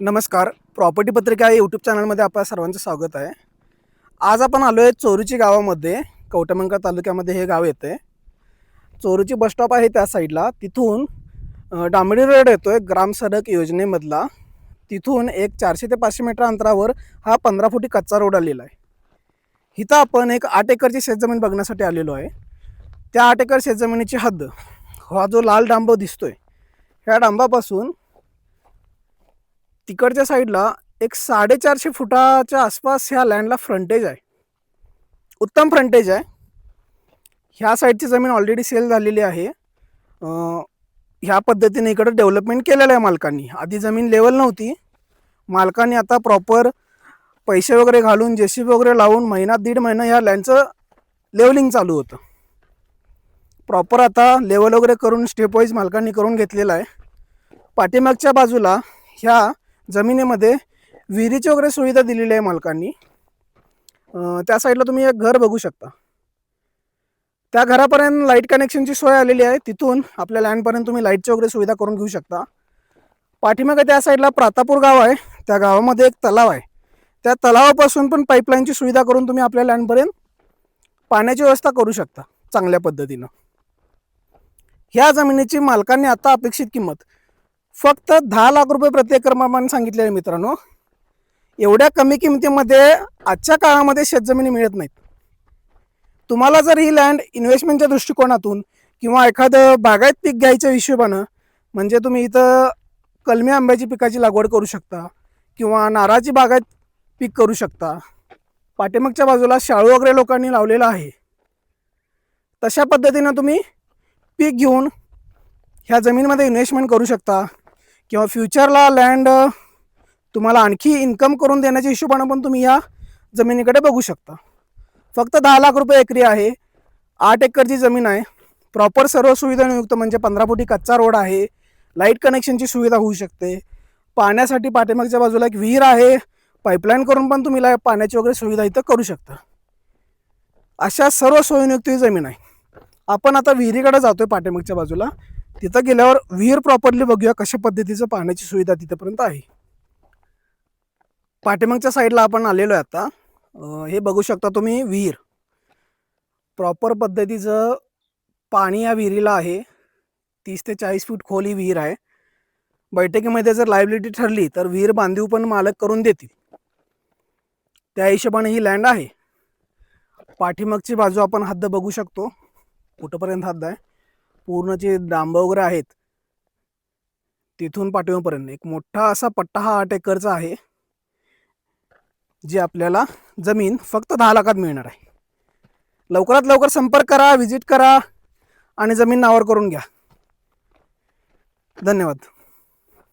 नमस्कार. प्रॉपर्टी पत्रिका यूट्यूब चॅनलमध्ये आपल्या सर्वांचं स्वागत आहे. आज आपण आलो आहे चोरूची गावामध्ये. कवटमंका तालुक्यामध्ये हे गाव येते चोरूची बसस्टॉप आहे त्या साईडला तिथून अ, रोड येतो आहे ग्रामसडक योजनेमधला. तिथून एक चारशे ते पाचशे मीटर अंतरावर हा पंधरा फुटी कच्चा रोड आलेला आहे. इथं आपण एक आठ एकरची शेतजमीन बघण्यासाठी आलेलो आहे. त्या आठ एकर शेतजमिनीची हद्द हा जो लाल डांब दिसतोय ह्या डांबापासून तिकडच्या साईडला एक साडेचारशे फुटाच्या आसपास ह्या लँडला फ्रंटेज आहे. उत्तम फ्रंटेज आहे. ह्या साईडची जमीन ऑलरेडी सेल झालेली आहे. ह्या पद्धतीने इकडं डेव्हलपमेंट केलेलं आहे मालकांनी. आधी जमीन लेवल नव्हती. मालकांनी आता प्रॉपर पैसे वगैरे घालून जे सी वगैरे लावून महिना दीड महिना ह्या लँडचं लेवलिंग चालू होतं. प्रॉपर आता लेवल वगैरे करून स्टेप वाईज मालकांनी करून घेतलेलं आहे. पाठीमागच्या बाजूला ह्या जमिनीमध्ये विहिरीची वगैरे सुविधा दिलेली आहे मालकांनी. त्या साईडला तुम्ही एक घर बघू शकता. त्या घरापर्यंत लाइट कनेक्शनची सोय आलेली आहे. तिथून आपल्या लँडपर्यंत तुम्ही लाईटची वगैरे सुविधा करून घेऊ शकता. पाठीमागे त्या साईडला प्रातापूर गाव आहे. त्या गावामध्ये एक तलाव आहे. त्या तलावापासून पण पाईपलाईनची सुविधा करून तुम्ही आपल्या लँडपर्यंत पाण्याची व्यवस्था करू शकता. चांगल्या पद्धतीनं. ह्या जमिनीची मालकांनी आता अपेक्षित किंमत फक्त दहा लाख रुपये प्रति सांगितलेले सांगितले आहे मित्रांनो. एवढ्या कमी किमतीमध्ये आजच्या काळामध्ये शेतजमिनी मिळत नाहीत. तुम्हाला जर ही लँड इन्व्हेस्टमेंटच्या दृष्टिकोनातून किंवा एखादं बागायत पीक घ्यायच्या हिशोबानं म्हणजे तुम्ही इथं कलमी आंब्याची पिकाची लागवड करू शकता किंवा नारळाची बागायत पीक करू शकता. पाठीमागच्या बाजूला शाळू वगैरे लोकांनी लावलेलं आहे. तशा पद्धतीनं तुम्ही पीक घेऊन ह्या जमीनमध्ये इन्व्हेस्टमेंट करू शकता. किंवा फ्युचरला लँड तुम्हाला आणखी इन्कम करून देण्याच्या हिशोबानं पण तुम्ही या जमिनीकडे बघू शकता. फक्त दहा लाख रुपये एकरी आहे. आठ एकरची जमीन आहे. प्रॉपर सर्व सुविधानियुक्त म्हणजे पंधरा फुटी कच्चा रोड आहे. लाइट कनेक्शनची सुविधा होऊ शकते. पाण्यासाठी पाठीमागच्या बाजूला एक विहीर आहे. पाईपलाईन करून पण तुम्ही ला- पाण्याची वगैरे सुविधा इथं करू शकता. अशा सर्व सोयीनियुक्त ही जमीन आहे. आपण आता विहिरीकडे जातोय पाठीमागच्या बाजूला. तिथं गेल्यावर विहीर प्रॉपरली बघूया कशा पद्धतीचं पाण्याची सुविधा तिथंपर्यंत आहे. पाठीमागच्या साईडला आपण आलेलो आहे आता. हे बघू शकता तुम्ही विहीर. प्रॉपर पद्धतीचं पाणी या विहिरीला आहे. तीस ते चाळीस फूट खोल ही विहीर आहे. बैठकीमध्ये जर लायबिलिटी ठरली तर विहीर बांधीव पण मालक करून देतील. त्या हिशोबाने ही लँड आहे. पाठीमागची बाजू आपण हद्द बघू शकतो. कुठंपर्यंत हद्द आहे? पूर्ण जे डांब वगैरे आहेत तिथून पाठीमापर्यंत एक मोठा असा पट्टा हा आठ एकरचा आहे जी आपल्याला जमीन फक्त दहा लाखात मिळणार आहे. लवकरात लवकर संपर्क करा व्हिजिट करा आणि जमीन नावर करून घ्या. धन्यवाद.